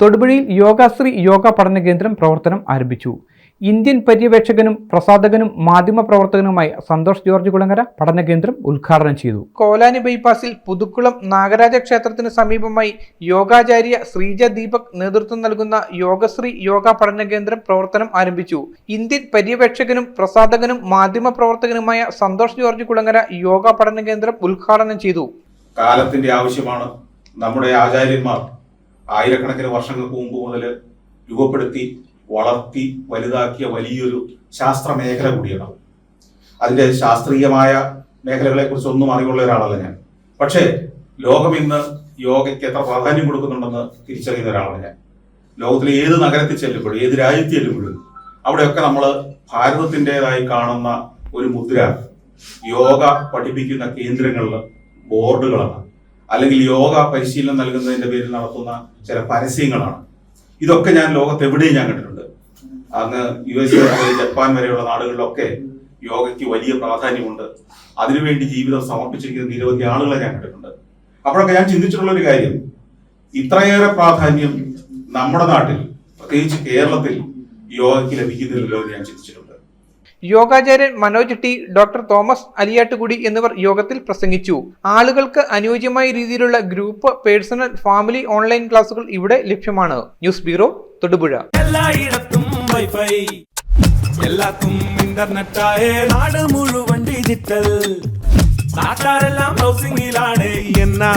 തൊടുപുഴയിൽ യോഗാശ്രീ യോഗ പഠന കേന്ദ്രം പ്രവർത്തനം ആരംഭിച്ചു. ഇന്ത്യൻ പര്യവേക്ഷകനും പ്രസാധകനും മാധ്യമ പ്രവർത്തകനുമായ സന്തോഷ് ജോർജ് കുളങ്ങര പഠന കേന്ദ്രം ഉദ്ഘാടനം ചെയ്തു. കോലാനി ബൈപ്പാസിൽ പുതുക്കുളം നാഗരാജ ക്ഷേത്രത്തിന് സമീപമായി യോഗാചാര്യ ശ്രീജ ദീപക് നേതൃത്വം നൽകുന്ന യോഗശ്രീ യോഗ പഠന കേന്ദ്രം പ്രവർത്തനം ആരംഭിച്ചു. ഇന്ത്യൻ പര്യവേക്ഷകനും പ്രസാധകനും മാധ്യമ പ്രവർത്തകനുമായ സന്തോഷ് ജോർജ് കുളങ്ങര യോഗ പഠന കേന്ദ്രം ഉദ്ഘാടനം ചെയ്തു. കാലത്തിന്റെ ആവശ്യമാണ് നമ്മുടെ ആചാര്യന്മാർ ആയിരക്കണക്കിന് വർഷങ്ങൾക്ക് മുമ്പ് മുതൽ രൂപപ്പെടുത്തി വളർത്തി വലുതാക്കിയ വലിയൊരു ശാസ്ത്ര മേഖല കൂടിയാണ്. അതിന്റെ ശാസ്ത്രീയമായ മേഖലകളെ കുറിച്ച് ഒന്നും അറിവുള്ള ഒരാളല്ല ഞാൻ. പക്ഷേ ലോകം ഇന്ന് യോഗയ്ക്ക് എത്ര പ്രാധാന്യം കൊടുക്കുന്നുണ്ടെന്ന് തിരിച്ചറിയുന്ന ഒരാളാണ് ഞാൻ. ലോകത്തിലെ ഏത് നഗരത്തിൽ ചെല്ലുമ്പോഴും ഏത് രാജ്യത്ത് ചെല്ലുമ്പോഴും അവിടെയൊക്കെ നമ്മൾ ഭാരതത്തിന്റെതായി കാണുന്ന ഒരു മുദ്ര യോഗ പഠിപ്പിക്കുന്ന കേന്ദ്രങ്ങളിൽ ബോർഡുകളാണ്. അല്ലെങ്കിൽ യോഗ പരിശീലനം നൽകുന്നതിന്റെ പേരിൽ നടത്തുന്ന ചില പരസ്യങ്ങളാണ്. ഇതൊക്കെ ഞാൻ ലോകത്ത് എവിടെയും ഞാൻ കണ്ടിട്ടുണ്ട്. അന്ന് യു എസ് ജപ്പാൻ വരെയുള്ള നാടുകളിലൊക്കെ യോഗയ്ക്ക് വലിയ പ്രാധാന്യമുണ്ട്. അതിനുവേണ്ടി ജീവിതം സമർപ്പിച്ചിരിക്കുന്ന നിരവധി ആളുകളെ ഞാൻ കണ്ടിട്ടുണ്ട്. അപ്പോഴൊക്കെ ഞാൻ ചിന്തിച്ചിട്ടുള്ള ഒരു കാര്യം. ഇത്രയേറെ പ്രാധാന്യം നമ്മുടെ നാട്ടിൽ പ്രത്യേകിച്ച് കേരളത്തിൽ യോഗയ്ക്ക് ലഭിക്കുന്നില്ലല്ലോ എന്ന് ഞാൻ ചിന്തിച്ചിട്ടുണ്ട്. യോഗാചാര്യൻ Manoj T doctor Thomas Aliyattukudi എന്നിവർ യോഗത്തിൽ പ്രസംഗിച്ചു. ആളുകൾക്ക് അനുയോജ്യമായ രീതിയിലുള്ള ഗ്രൂപ്പ് പേഴ്സണൽ ഫാമിലി ഓൺലൈൻ ക്ലാസുകൾ ഇവിടെ ലഭ്യമാണ്. News bureau Thodupuzha. എല്ലായിടത്തും വൈഫൈ. ആയ നാട് മുഴുവൻ ഡിജിറ്റൽ. നാട്ടാരെല്ലാം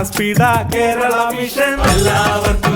സ്പീഡാ കേരള മിഷൻ എല്ലാവർക്കും